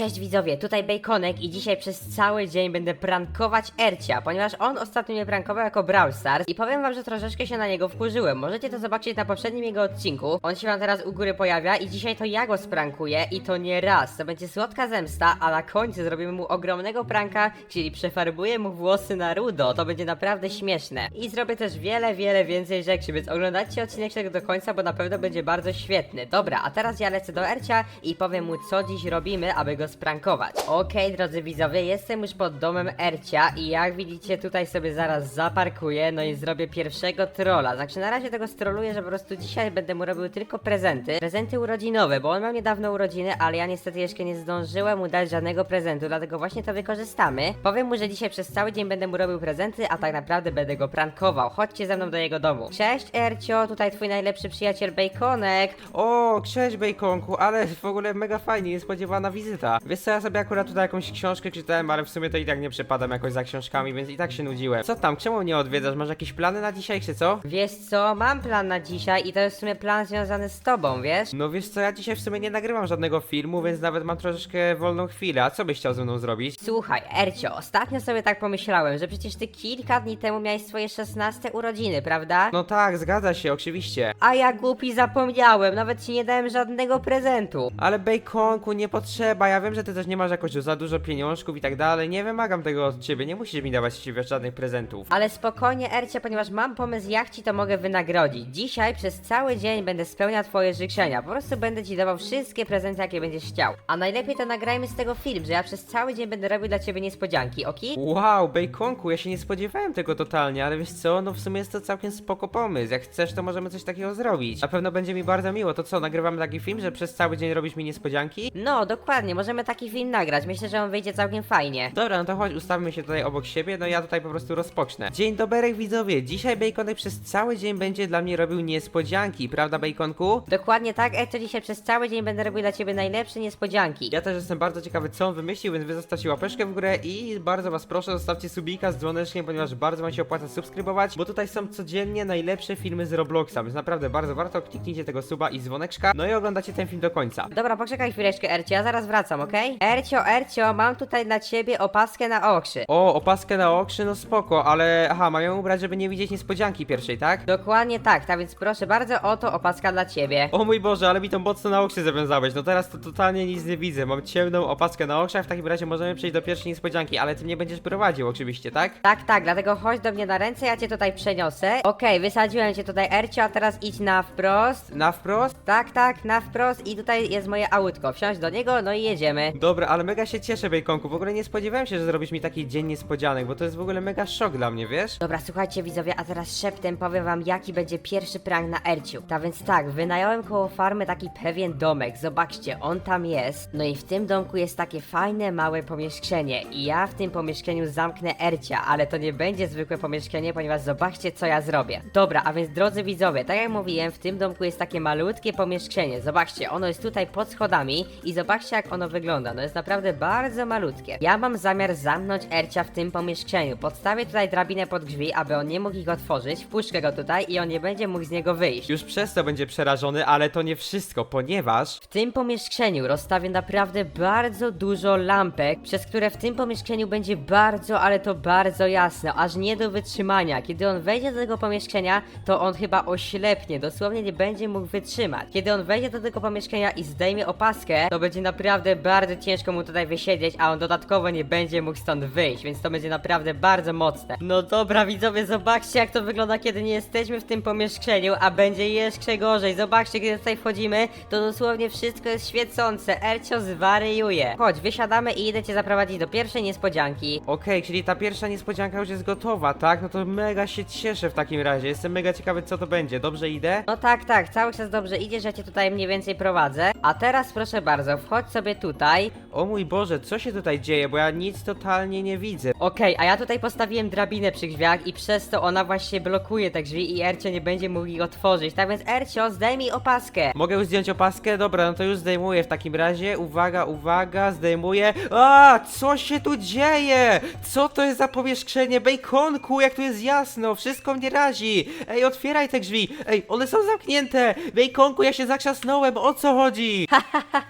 Cześć widzowie, tutaj Baconek i dzisiaj przez cały dzień będę prankować Ercia, ponieważ on ostatnio mnie prankował jako Brawl Stars i powiem wam, że troszeczkę się na niego wkurzyłem. Możecie to zobaczyć na poprzednim jego odcinku. On się wam teraz u góry pojawia i dzisiaj to ja go sprankuję i to nie raz. To będzie słodka zemsta, a na końcu zrobimy mu ogromnego pranka, czyli przefarbuję mu włosy na rudo. To będzie naprawdę śmieszne. I zrobię też wiele, wiele więcej rzeczy, więc oglądajcie odcinek tego do końca, bo na pewno będzie bardzo świetny. Dobra, a teraz ja lecę do Ercia i powiem mu, co dziś robimy, aby go sprankować. Okej, drodzy widzowie, jestem już pod domem Ercia i jak widzicie, tutaj sobie zaraz zaparkuję, no i zrobię pierwszego trolla. Znaczy, na razie tego stroluję, że po prostu dzisiaj będę mu robił tylko prezenty. Prezenty urodzinowe, bo on miał niedawno urodziny, ale ja niestety jeszcze nie zdążyłem mu dać żadnego prezentu, dlatego właśnie to wykorzystamy. Powiem mu, że dzisiaj przez cały dzień będę mu robił prezenty, a tak naprawdę będę go prankował. Chodźcie ze mną do jego domu. Cześć Ercio, tutaj twój najlepszy przyjaciel Baconek. O, cześć Bejkonku, ale w ogóle mega fajnie, niespodziewana wizyta. Wiesz co, ja sobie akurat tutaj jakąś książkę czytałem, ale w sumie to i tak nie przepadam jakoś za książkami, więc i tak się nudziłem. Co tam, czemu mnie odwiedzasz? Masz jakieś plany na dzisiaj, czy co? Wiesz co, mam plan na dzisiaj i to jest w sumie plan związany z tobą, wiesz? No wiesz co, ja dzisiaj w sumie nie nagrywam żadnego filmu, więc nawet mam troszeczkę wolną chwilę. A co byś chciał ze mną zrobić? Słuchaj, Ercio, ostatnio sobie tak pomyślałem, że przecież ty kilka dni temu miałeś swoje 16 urodziny, prawda? No tak, zgadza się, oczywiście. A ja głupi zapomniałem, nawet ci nie dałem żadnego prezentu. Ale Bejkonku, nie potrzeba, ja wiem, że ty też nie masz jakoś za dużo pieniążków i tak dalej, nie wymagam tego od ciebie, nie musisz mi dawać wiesz, żadnych prezentów. Ale spokojnie, Ercio, ponieważ mam pomysł, jak ci to mogę wynagrodzić. Dzisiaj przez cały dzień będę spełniał twoje życzenia. Po prostu będę ci dawał wszystkie prezenty, jakie będziesz chciał. A najlepiej to nagrajmy z tego film, że ja przez cały dzień będę robił dla ciebie niespodzianki, oki? Wow, Bejkonku, ja się nie spodziewałem tego totalnie, ale wiesz co, no w sumie jest to całkiem spoko pomysł. Jak chcesz, to możemy coś takiego zrobić. Na pewno będzie mi bardzo miło. To co, nagrywamy taki film, że przez cały dzień robisz mi niespodzianki? No, dokładnie, możemy taki film nagrać. Myślę, że on wyjdzie całkiem fajnie. Dobra, no to chodź, ustawmy się tutaj obok siebie, no ja tutaj po prostu rozpocznę. Dzień dobry widzowie, dzisiaj Bejkonek przez cały dzień będzie dla mnie robił niespodzianki, prawda Bejkonku? Dokładnie tak, Ercio, dzisiaj przez cały dzień będę robił dla ciebie najlepsze niespodzianki. Ja też jestem bardzo ciekawy, co on wymyślił, więc wy zostawcie łapeczkę w górę i bardzo was proszę, zostawcie subika z dzwoneczkiem, ponieważ bardzo wam się opłaca subskrybować, bo tutaj są codziennie najlepsze filmy z Robloxa, więc naprawdę bardzo warto, kliknijcie tego suba i dzwoneczka, no i oglądacie ten film do końca. Dobra, poczekaj chwileczkę, Ercio, ja zaraz wracam, okej? Ercio, Ercio, mam tutaj dla ciebie opaskę na okrzy. O, opaskę na okrzy, no spoko, ale aha, mają ubrać, żeby nie widzieć niespodzianki pierwszej, tak? Dokładnie tak, tak więc proszę bardzo, oto opaska dla ciebie. O mój Boże, ale mi tą mocno na oczy zawiązałeś. No teraz to totalnie nic nie widzę. Mam ciemną opaskę na oczach. W takim razie możemy przejść do pierwszej niespodzianki, ale ty mnie będziesz prowadził oczywiście, tak? Tak, tak, dlatego chodź do mnie na ręce, ja cię tutaj przeniosę. Okej, wysadziłem cię tutaj, Ercio, a teraz idź na wprost. Na wprost? Tak, tak, na wprost i tutaj jest moje autko. Wsiądź do niego, no i jedziemy. Dobra, ale mega się cieszę, Bejkonku. W ogóle nie spodziewałem się, że zrobisz mi taki dzień niespodzianek, bo to jest w ogóle mega szok dla mnie, wiesz? Dobra, słuchajcie widzowie, a teraz szeptem powiem wam jaki będzie pierwszy prank na Erciu. Ta więc tak, wynająłem koło farmy taki pewien domek, zobaczcie, on tam jest. No i w tym domku jest takie fajne, małe pomieszczenie i ja w tym pomieszczeniu zamknę Ercia, ale to nie będzie zwykłe pomieszczenie, ponieważ zobaczcie co ja zrobię. Dobra, a więc drodzy widzowie, tak jak mówiłem, w tym domku jest takie malutkie pomieszczenie, zobaczcie, ono jest tutaj pod schodami i zobaczcie jak ono wygląda, no jest naprawdę bardzo malutkie. Ja mam zamiar zamknąć Ercia w tym pomieszczeniu, podstawię tutaj drabinę pod drzwi, aby on nie mógł ich otworzyć, wpuszczę go tutaj i on nie będzie mógł z niego wyjść. Już przez to będzie przerażony, ale to nie wszystko, ponieważ... W tym pomieszczeniu rozstawię naprawdę bardzo dużo lampek, przez które w tym pomieszczeniu będzie bardzo, ale to bardzo jasno, aż nie do wytrzymania. Kiedy on wejdzie do tego pomieszczenia, to on chyba oślepnie, dosłownie nie będzie mógł wytrzymać. Kiedy on wejdzie do tego pomieszczenia i zdejmie opaskę, to będzie naprawdę bardzo ciężko mu tutaj wysiedzieć, a on dodatkowo nie będzie mógł stąd wyjść, więc to będzie naprawdę bardzo mocne. No dobra widzowie, zobaczcie jak to wygląda, kiedy nie jesteśmy w tym pomieszczeniu, a będzie jeszcze gorzej. Zobaczcie, kiedy tutaj wchodzimy, to dosłownie wszystko jest świecące. Ercio zwariuje. Chodź, wysiadamy i idę cię zaprowadzić do pierwszej niespodzianki. Okej, czyli ta pierwsza niespodzianka już jest gotowa, tak? No to mega się cieszę w takim razie. Jestem mega ciekawy, co to będzie. Dobrze idę? No tak, tak, cały czas dobrze idzie, że cię tutaj mniej więcej prowadzę. A teraz proszę bardzo, wchodź sobie tutaj. তাই O mój Boże, co się tutaj dzieje? Bo ja nic totalnie nie widzę. Okej, a ja tutaj postawiłem drabinę przy drzwiach i przez to ona właśnie blokuje te drzwi i Ercio nie będzie mógł ich otworzyć. Tak więc Ercio, zdejmij opaskę. Mogę już zdjąć opaskę? Dobra, no to już zdejmuję w takim razie. Uwaga, uwaga, zdejmuję. A, co się tu dzieje? Co to jest za pomieszczenie? Bejkonku, jak tu jest jasno, wszystko mnie razi. Ej, otwieraj te drzwi. Ej, one są zamknięte. Bejkonku, ja się zakrzasnąłem, o co chodzi?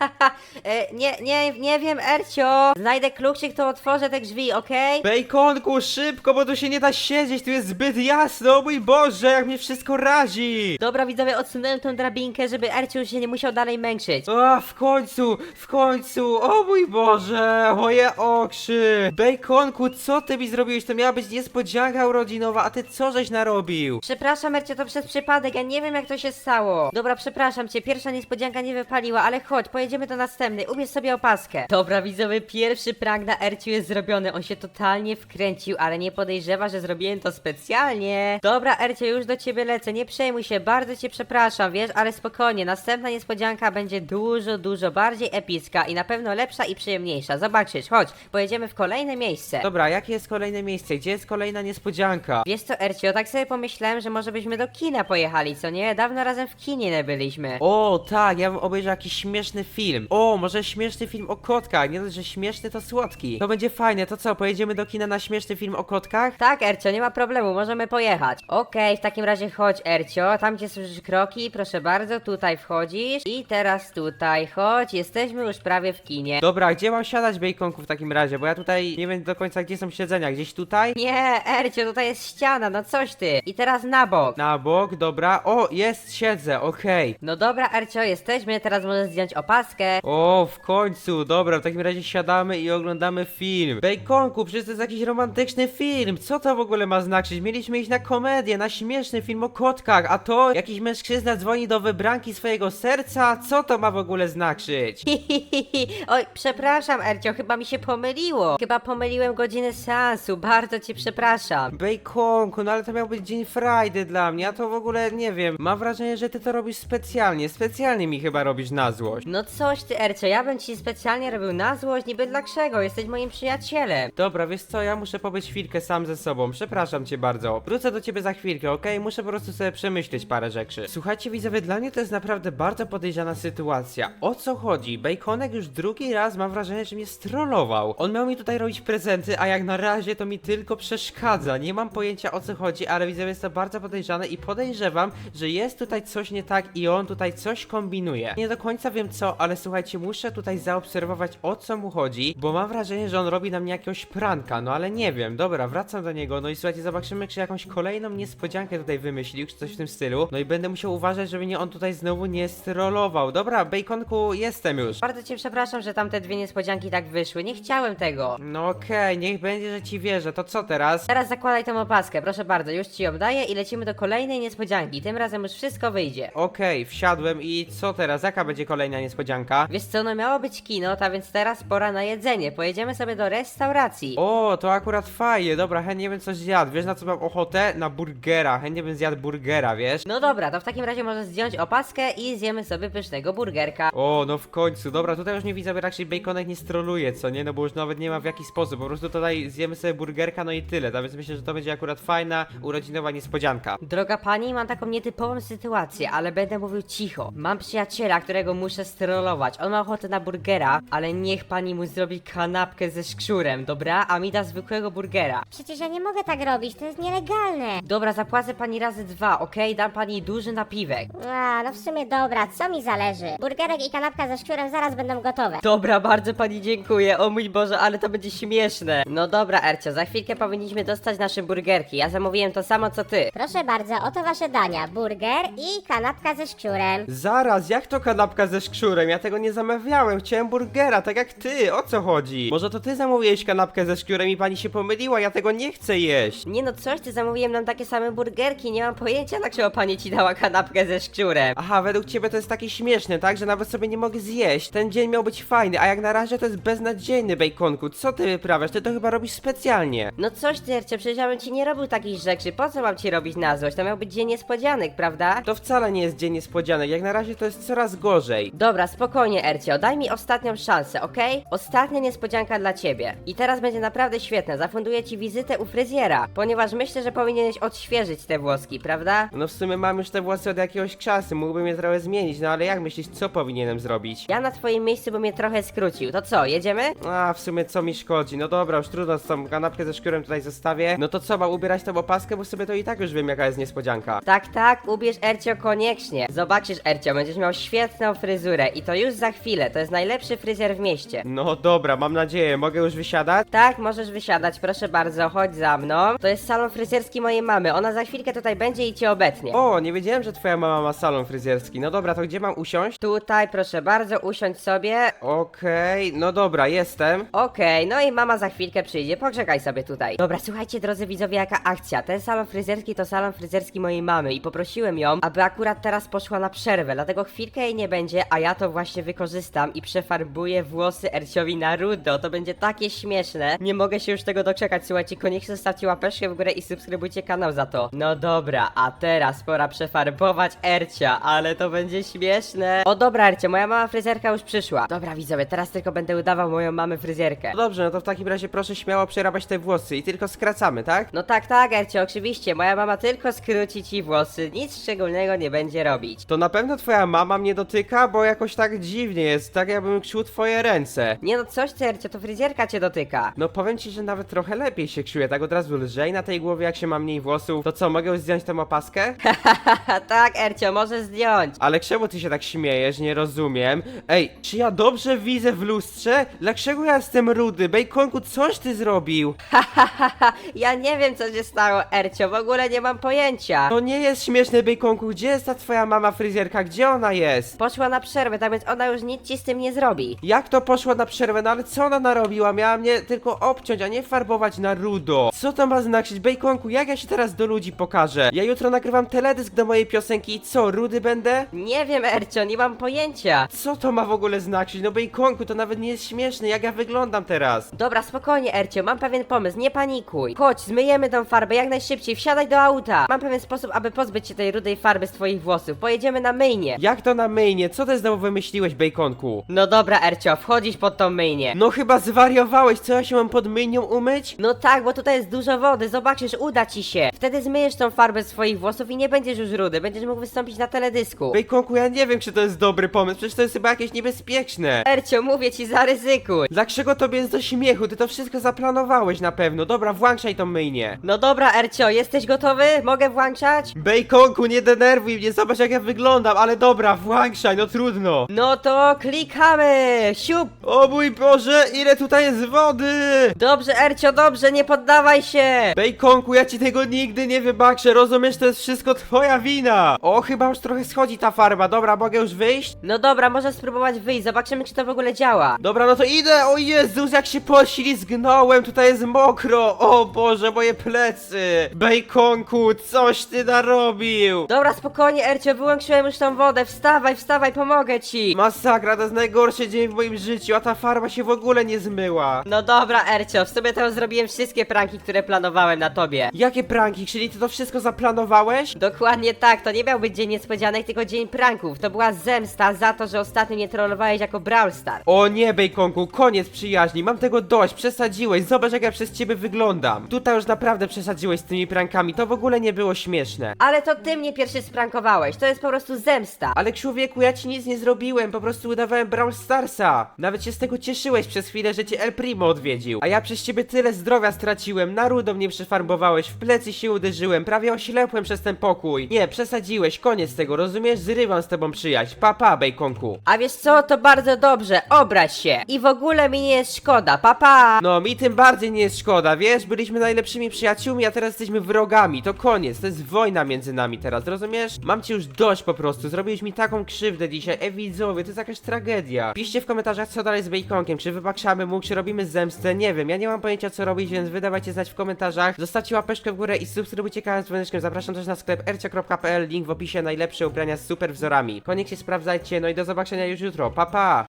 e, nie, nie, nie wiem, Ercio. Znajdę kluczyk, to otworzę te drzwi, okej? Bejkonku, szybko, bo tu się nie da siedzieć, tu jest zbyt jasno, o mój Boże, jak mnie wszystko razi! Dobra, widzowie, odsunąłem tą drabinkę, żeby Ercio się nie musiał dalej męczyć. A, w końcu, w końcu, o mój Boże, moje oczy! Bejkonku, co ty mi zrobiłeś? To miała być niespodzianka urodzinowa, a ty co żeś narobił? Przepraszam, Ercio, to przez przypadek, ja nie wiem jak to się stało. Dobra, przepraszam cię, pierwsza niespodzianka nie wypaliła, ale chodź, pojedziemy do następnej, ubierz sobie opaskę. Dobra, widzowie, pierwszy prank na Erciu jest zrobiony, on się totalnie wkręcił, ale nie podejrzewa, że zrobiłem to specjalnie. Dobra, Ercio, już do ciebie lecę, nie przejmuj się, bardzo cię przepraszam, wiesz, ale spokojnie, następna niespodzianka będzie dużo, dużo bardziej epicka i na pewno lepsza i przyjemniejsza. Zobaczysz, chodź, pojedziemy w kolejne miejsce. Dobra, jakie jest kolejne miejsce? Gdzie jest kolejna niespodzianka? Wiesz co, Ercio, tak sobie pomyślałem, że może byśmy do kina pojechali, co nie? Dawno razem w kinie nie byliśmy. O, tak, ja bym obejrzał jakiś śmieszny film. O, może śmieszny film o kotkach. Nie dość, że śmieszny, to słodki. To będzie fajne. To co, pojedziemy do kina na śmieszny film o kotkach? Tak, Ercio, nie ma problemu, możemy pojechać. Okej, w takim razie chodź, Ercio, tam gdzie słyszysz kroki, proszę bardzo, tutaj wchodzisz. I teraz tutaj, chodź, jesteśmy już prawie w kinie. Dobra, gdzie mam siadać, Bejkonku, w takim razie? Bo ja tutaj nie wiem do końca, gdzie są siedzenia. Gdzieś tutaj? Nie, Ercio, tutaj jest ściana, no coś ty. I teraz na bok. Na bok, dobra. O, jest, siedzę, okej. No dobra, Ercio, jesteśmy, teraz możesz zdjąć opaskę. O, w końcu, dobra, w takim razie siadamy i oglądamy film. Bejkonku, przecież to jest jakiś romantyczny film. Co to w ogóle ma znaczyć? Mieliśmy iść na komedię, na śmieszny film o kotkach, a to jakiś mężczyzna dzwoni do wybranki swojego serca? Co to ma w ogóle znaczyć? Oj, przepraszam, Ercio, chyba mi się pomyliło. Chyba pomyliłem godzinę seansu, bardzo cię przepraszam. Bejkonku, no ale to miał być dzień Friday dla mnie, a to w ogóle nie wiem. Mam wrażenie, że ty to robisz specjalnie. Specjalnie mi chyba robisz na złość. No coś ty, Ercio, ja bym ci specjalnie robił na złość, niby dlaczego, jesteś moim przyjacielem. Dobra, wiesz co, ja muszę pobyć chwilkę sam ze sobą. Przepraszam cię bardzo. Wrócę do ciebie za chwilkę, okej? Muszę po prostu sobie przemyśleć parę rzeczy. Słuchajcie, widzowie, dla mnie to jest naprawdę bardzo podejrzana sytuacja. O co chodzi? Baconek już drugi raz mam wrażenie, że mnie strollował. On miał mi tutaj robić prezenty, a jak na razie to mi tylko przeszkadza. Nie mam pojęcia o co chodzi, ale widzowie jest to bardzo podejrzane i podejrzewam, że jest tutaj coś nie tak i on tutaj coś kombinuje. Nie do końca wiem co, ale słuchajcie, muszę tutaj zaobserwować o co mu chodzi, bo mam wrażenie, że on robi na mnie jakiegoś pranka, no ale nie wiem. Dobra, wracam do niego, no i słuchajcie, zobaczymy, czy jakąś kolejną niespodziankę tutaj wymyślił, czy coś w tym stylu. No i będę musiał uważać, żeby mnie on tutaj znowu nie strollował. Dobra, Baconku, jestem już. Bardzo cię przepraszam, że tamte dwie niespodzianki tak wyszły, nie chciałem tego. No okej, niech będzie, że ci wierzę. To co teraz? Teraz zakładaj tą opaskę, proszę bardzo, już ci ją daję i lecimy do kolejnej niespodzianki, tym razem już wszystko wyjdzie. Okej, wsiadłem i co teraz? Jaka będzie kolejna niespodzianka? Wiesz co, no miało być kino, więc teraz pora na jedzenie, pojedziemy sobie do restauracji. O, to akurat fajnie, dobra, chętnie bym coś zjadł. Wiesz na co mam ochotę? Na burgera, chętnie bym zjadł burgera, wiesz? No dobra, to w takim razie możesz zdjąć opaskę i zjemy sobie pysznego burgerka. O, no w końcu, dobra, tutaj już nie widzę, bo raczej baconek nie stroluje, co nie? No bo już nawet nie ma w jaki sposób, po prostu tutaj zjemy sobie burgerka, no i tyle, tak więc myślę, że to będzie akurat fajna, urodzinowa niespodzianka. Droga pani, mam taką nietypową sytuację, ale będę mówił cicho. Mam przyjaciela, którego muszę strollować. On ma ochotę na burgera, ale niech pani mu zrobi kanapkę ze szczurem, dobra? A mi da zwykłego burgera. Przecież ja nie mogę tak robić, to jest nielegalne. Dobra, zapłacę pani razy dwa, okej? Dam pani duży napiwek. A, no w sumie dobra, co mi zależy? Burgerek i kanapka ze szczurem zaraz będą gotowe. Dobra, bardzo pani dziękuję. O mój Boże, ale to będzie śmieszne. No dobra, Ercio, za chwilkę powinniśmy dostać nasze burgerki. Ja zamówiłem to samo co ty. Proszę bardzo, oto wasze dania. Burger i kanapka ze szczurem. Zaraz, jak to kanapka ze szczurem? Ja tego nie zamawiałem, chciałem burgera, tak jak ty, o co chodzi? Może to ty zamówiłeś kanapkę ze szczurem i pani się pomyliła, ja tego nie chcę jeść. Nie no, coś ty zamówiłem nam takie same burgerki. Nie mam pojęcia, dlaczego pani ci dała kanapkę ze szczurem. Aha, według ciebie to jest takie śmieszne, tak? Że nawet sobie nie mogę zjeść. Ten dzień miał być fajny, a jak na razie to jest beznadziejny, Baconku. Co ty wyprawiasz? Ty to chyba robisz specjalnie. No coś ty, Ercio, przecież ja bym ci nie robił takich rzeczy. Po co mam ci robić na złość? To miał być dzień niespodzianek, prawda? To wcale nie jest dzień niespodzianek, jak na razie to jest coraz gorzej. Dobra, spokojnie, Ercio, daj mi ostatnią szansę, okej? Ostatnia niespodzianka dla ciebie. I teraz będzie naprawdę świetne. Zafunduję ci wizytę u fryzjera, ponieważ myślę, że powinieneś odświeżyć te włoski, prawda? No w sumie mam już te włosy od jakiegoś czasu, mógłbym je trochę zmienić, no ale jak myślisz, co powinienem zrobić? Ja na twoim miejscu bym je trochę skrócił. To co, jedziemy? A, w sumie co mi szkodzi? No dobra, już trudno tą kanapkę ze szkórem tutaj zostawię. No to co, mam ubierać tą opaskę, bo sobie to i tak już wiem jaka jest niespodzianka. Tak, tak, ubierz Ercio koniecznie. Zobaczysz, Ercio, będziesz miał świetną fryzurę i to już za chwilę. To jest najlepszy fryzjer w mieście. No dobra, mam nadzieję, mogę już wysiadać? Tak, możesz wysiadać, proszę bardzo, chodź za mną. To jest salon fryzjerski mojej mamy, ona za chwilkę tutaj będzie i cię obetnie. O, nie wiedziałem, że twoja mama ma salon fryzjerski. No dobra, to gdzie mam usiąść? Tutaj, proszę bardzo, usiądź sobie. Okej, no dobra, jestem. Okej, no i mama za chwilkę przyjdzie, poczekaj sobie tutaj. Dobra, słuchajcie drodzy widzowie, jaka akcja. Ten salon fryzjerski to salon fryzjerski mojej mamy i poprosiłem ją, aby akurat teraz poszła na przerwę, dlatego chwilkę jej nie będzie, a ja to właśnie wykorzystam i przefarbuję włosy Erciowi na rudo. To będzie takie śmieszne. Nie mogę się już tego doczekać, słuchajcie, koniecznie zostawcie łapeczkę w górę i subskrybujcie kanał za to. No dobra, a teraz pora przefarbować Ercia, ale to będzie śmieszne. O dobra Ercio, moja mama fryzjerka już przyszła. Dobra widzowie, teraz tylko będę udawał moją mamę fryzjerkę. No dobrze, no to w takim razie proszę śmiało przerabiać te włosy i tylko skracamy, tak? No tak, tak, Ercio, oczywiście. Moja mama tylko skróci ci włosy, nic szczególnego nie będzie robić. To na pewno twoja mama mnie dotyka, bo jakoś tak dziwnie jest, tak jakbym czuł twoje ręce. Nie no, coś ty, Ercio, to fryzjerka cię dotyka. No powiem ci, że nawet trochę lepiej się czuję, tak od razu lżej na tej głowie, jak się ma mniej włosów. To co, mogę już zdjąć tę opaskę? Haha, tak, Ercio, możesz zdjąć. Ale czemu ty się tak śmiejesz? Nie rozumiem. Ej, czy ja dobrze widzę w lustrze? Dlaczego ja jestem rudy? Bejkonku, coś ty zrobił? Haha, ja nie wiem, co się stało, Ercio, w ogóle nie mam pojęcia. To nie jest śmieszne, Bejkonku. Gdzie jest ta twoja mama fryzjerka? Gdzie ona jest? Poszła na przerwę, tak więc ona już nic ci z tym nie zrobi. Jak to poszła na przerwę? No ale co ona narobiła? Miała mnie tylko obciąć, a nie farbować na rudo. Co to ma znaczyć? Bejkonku, jak ja się teraz do ludzi pokażę? Ja jutro nagrywam teledysk do mojej piosenki i co, rudy będę? Nie wiem, Ercio, nie mam pojęcia. Co to ma w ogóle znaczyć? No Bejkonku, to nawet nie jest śmieszne, jak ja wyglądam teraz. Dobra, spokojnie, Ercio, mam pewien pomysł, nie panikuj. Chodź, zmyjemy tą farbę jak najszybciej, wsiadaj do auta. Mam pewien sposób, aby pozbyć się tej rudej farby z twoich włosów. Pojedziemy na myjnie. Jak to na myjnie? Co ty znowu wymyśliłeś, Bejkonku? No dobra, Ercio, wchodzisz pod tą myjnię. No chyba zwariowałeś, co ja się mam pod myjnią umyć? No tak, bo tutaj jest dużo wody, zobaczysz, uda ci się. Wtedy zmyjesz tą farbę swoich włosów i nie będziesz już rudy, będziesz mógł wystąpić na teledysku. Bejkonku, ja nie wiem, czy to jest dobry pomysł, przecież to jest chyba jakieś niebezpieczne. Ercio, mówię ci, zaryzykuj. Dlaczego tobie jest do śmiechu? Ty to wszystko zaplanowałeś na pewno. Dobra, włączaj tą myjnię. No dobra, Ercio, jesteś gotowy? Mogę włączać? Bejkonku, nie denerwuj mnie, zobacz jak ja wyglądam, ale dobra, włączaj, no trudno. No to klikamy! Siup! O mój Boże, ile tutaj jest wody! Dobrze, Ercio, dobrze, nie poddawaj się! Bejkonku, ja ci tego nigdy nie wybaczę, rozumiesz, to jest wszystko twoja wina! O, chyba już trochę schodzi ta farba, dobra, mogę już wyjść? No dobra, możesz spróbować wyjść, zobaczymy czy to w ogóle działa. Dobra, no to idę, o Jezus, jak się poślizgnąłem, tutaj jest mokro, o Boże, moje plecy! Bejkonku, coś ty narobił! Dobra, spokojnie, Ercio, wyłączyłem już tą wodę, wstawaj, wstawaj, pomogę ci! Masakra, to jest najgorszy dzień w moim życiu, a ta farba się w ogóle nie zmyła. No dobra, Ercio, w sobie to już zrobiłem wszystkie pranki, które planowałem na tobie. Jakie pranki, czyli ty to wszystko zaplanowałeś? Dokładnie tak, to nie miał być dzień niespodzianek, tylko dzień pranków. To była zemsta za to, że ostatnio nie trollowałeś jako Brawl Star. O nie, Bejkonku, koniec przyjaźni, mam tego dość, przesadziłeś, zobacz jak ja przez ciebie wyglądam. Tutaj już naprawdę przesadziłeś z tymi prankami, to w ogóle nie było śmieszne. Ale to ty mnie pierwszy sprankowałeś, to jest po prostu zemsta. Ale człowieku, ja ci nic nie zrobiłem, po prostu udawałem Brawl Starsa. Nawet się z tego cieszyłeś przez chwilę, że cię El Primo odwiedził. A ja przez ciebie tyle zdrowia straciłem, na rudo mnie przefarbowałeś, w plecy się uderzyłem, prawie oślepłem przez ten pokój. Nie, przesadziłeś, koniec tego, rozumiesz? Zrywam z tobą przyjaźń. Papa, pa, Bejkonku. A wiesz co, to bardzo dobrze, obrać się. I w ogóle mi nie jest szkoda, papa. Pa. No, mi tym bardziej nie jest szkoda, wiesz? Byliśmy najlepszymi przyjaciółmi, a teraz jesteśmy wrogami. To koniec, to jest wojna między nami teraz, rozumiesz? Mam ci już dość po prostu, zrobiłeś mi taką krzywdę dzisiaj. E, widzowie, to jest jakaś tragedia. Piszcie w komentarzach, co dalej z Bejkonkiem, czy wybaczamy mu, czy robimy zemstę, nie wiem. Ja nie mam pojęcia, co robić, więc wydawajcie znać w komentarzach. Zostawcie łapeczkę w górę i subskrybujcie kanał z dzwoneczkiem. Zapraszam też na sklep ercio.pl, link w opisie, najlepsze ubrania z super wzorami. Koniecznie sprawdzajcie, no i do zobaczenia już jutro. Pa, pa!